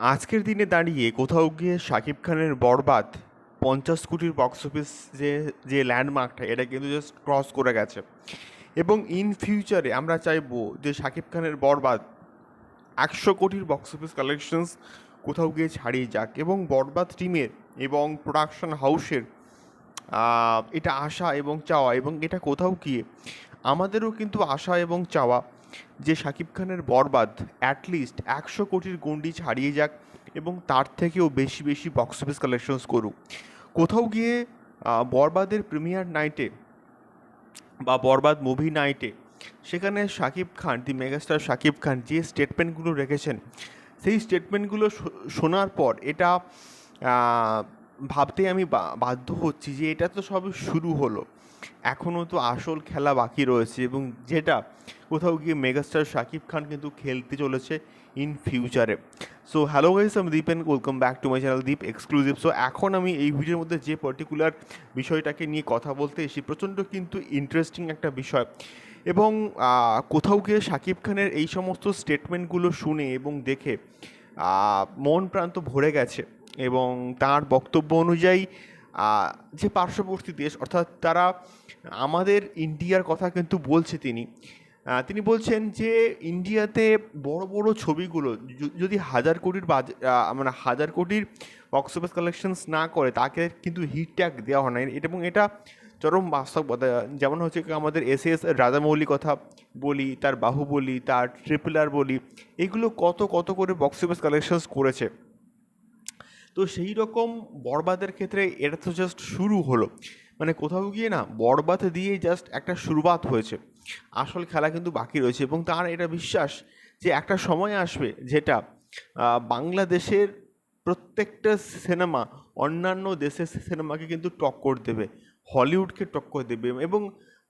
আজকের দিনে দাঁড়িয়ে কোথাও গিয়ে শাকিব খানের বরবাদ পঞ্চাশ কোটির বক্স অফিস যে যে ল্যান্ডমার্কটা এটা কিন্তু জাস্ট ক্রস করে গেছে। এবং ইন ফিউচারে আমরা চাইব যে শাকিব খানের বরবাদ একশো কোটির বক্স অফিস কালেকশনস কোথাও গিয়ে ছাড়িয়ে যাক এবং বরবাদ টিমের এবং প্রোডাকশন হাউসের এটা আশা এবং চাওয়া এবং এটা কোথাও গিয়ে আমাদেরও কিন্তু আশা এবং চাওয়া যে শাকিব খানের বরবাদ অ্যাটলিস্ট একশো কোটির গণ্ডি ছাড়িয়ে যাক এবং তার থেকেও বেশি বেশি বক্স অফিস কালেকশনস করুক। কোথাও গিয়ে বরবাদের প্রিমিয়ার নাইটে বা বরবাদ মুভি নাইটে সেখানে শাকিব খান দি মেগাস্টার শাকিব খান যে স্টেটমেন্টগুলো রেখেছেন, সেই স্টেটমেন্টগুলো শোনার পর এটা আহ, ভাবতে আমি বাধ্য হচ্ছি যে এটা তো সবে শুরু হলো। এখনও তো আসল খেলা বাকি রয়েছে এবং যেটা কোথাও গিয়ে মেগাস্টার শাকিব খান কিন্তু খেলতে চলেছে ইন ফিউচারে সো হ্যালো গাইস আমি Deep and welcome back to my channel Deep exclusive so এখন আমি এই ভিডিওর মধ্যে যে পার্টিকুলার বিষয়টাকে নিয়ে কথা বলতে এসেছি প্রচণ্ড কিন্তু ইন্টারেস্টিং একটা বিষয়। এবং কোথাও গিয়ে শাকিব খানের এই সমস্ত স্টেটমেন্টগুলো শুনে এবং দেখে মন প্রান্ত ভরে গেছে। এবং তার বক্তব্য অনুযায়ী যে পার্শ্ববর্তী দেশ, অর্থাৎ তারা আমাদের ইন্ডিয়ার কথা কিন্তু বলছে তিনি। তিনি বলছেন যে ইন্ডিয়াতে বড় বড় ছবিগুলো যদি হাজার কোটির বাজ মানে হাজার কোটির বক্স অফিস কালেকশনস না করে, তাকে কিন্তু হিট ট্যাগ দেওয়া হয় না। এটা- এবং এটা চরম বাস্তবতা যেমন হচ্ছে আমাদের এস এস রাজামৌলি কথা বলি, তার বাহুবলি, তার ট্রিপল আর বলি, এগুলো কত কত করে বক্স অফিস কালেকশনস করেছে। তো সেই রকম বরবাদের ক্ষেত্রে এটা তো জাস্ট শুরু হলো। মানে কোথাও গিয়ে না বরবাদ দিয়ে জাস্ট একটা শুরুবাত হয়েছে। আসল খেলা কিন্তু বাকি রয়েছে এবং তার এটা বিশ্বাস যে একটা সময় আসবে যেটা বাংলাদেশের প্রত্যেকটা সিনেমা অন্যান্য দেশের সিনেমাকে কিন্তু টক্কর দেবে, হলিউডকে টক্কর দেবে এবং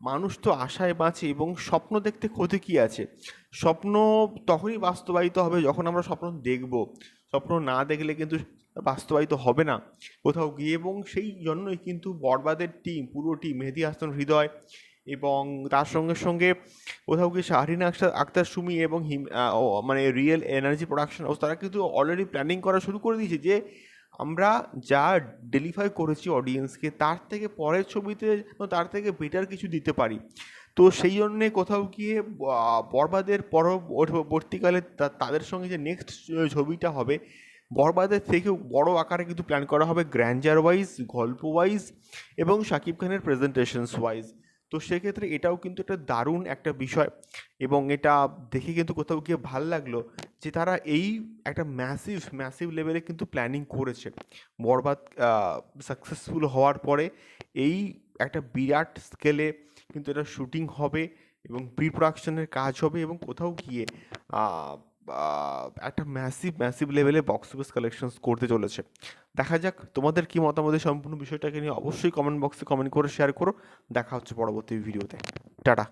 মানুষ তো আশায় বাঁচে এবং স্বপ্ন দেখতে ক্ষতি কী আছে? স্বপ্ন তখনই বাস্তবায়িত হবে যখন আমরা স্বপ্ন দেখব। স্বপ্ন না দেখলে কিন্তু বাস্তবায়িত হবে না। কোথাও গিয়ে এবং সেই জন্যই কিন্তু বরবাদের টিম পুরো টিম মেহেদি হাসান হৃদয় এবং তার সঙ্গে সঙ্গে কোথাও গিয়ে শাহরিন আখতার আক্তার সুমি এবং হিম মানে রিয়েল এনার্জি প্রোডাকশন হাউস তারা কিন্তু অলরেডি প্ল্যানিং করা শুরু করে দিয়েছে যে আমরা যা ডেলিভার করেছি অডিয়েন্সকে তার থেকে পরের ছবিতে তার থেকে বেটার কিছু দিতে পারি। তো সেই জন্যে কোথাও গিয়ে বরবাদের পরবর্তীকালে তাদের সঙ্গে যে নেক্সট ছবিটা হবে বরবাদের থেকেও বড় আকারে কিন্তু প্ল্যান করা হবে গ্র্যান্ডার ওয়াইজ গল্প ওয়াইজ এবং শাকিব খানের প্রেজেন্টেশনস ওয়াইজ তো সেক্ষেত্রে এটাও কিন্তু একটা দারুণ একটা বিষয় এবং এটা দেখে কিন্তু কোথাও গিয়ে ভালো লাগল যে তারা এই একটা ম্যাসিভ ম্যাসিভ লেভেলে কিন্তু প্ল্যানিং করেছে। বরবাদ সাকসেসফুল হওয়ার পরে এই একটা বিরাট স্কেলে কিন্তু এটা শুটিং হবে এবং প্রি প্রোডাকশনের কাজ হবে এবং কোথাও গিয়ে একটা ম্যাসিভ ম্যাসিভ লেভেলে বক্স অফিস কালেকশনস করতে চলেছে। দেখা যাক তোমাদের কি মতামত সম্পূর্ণ বিষয়টাকে নিয়ে অবশ্যই কমেন্ট বক্সে কমেন্ট করে শেয়ার করো। দেখা হচ্ছে পরবর্তী ভিডিওতে টাটা।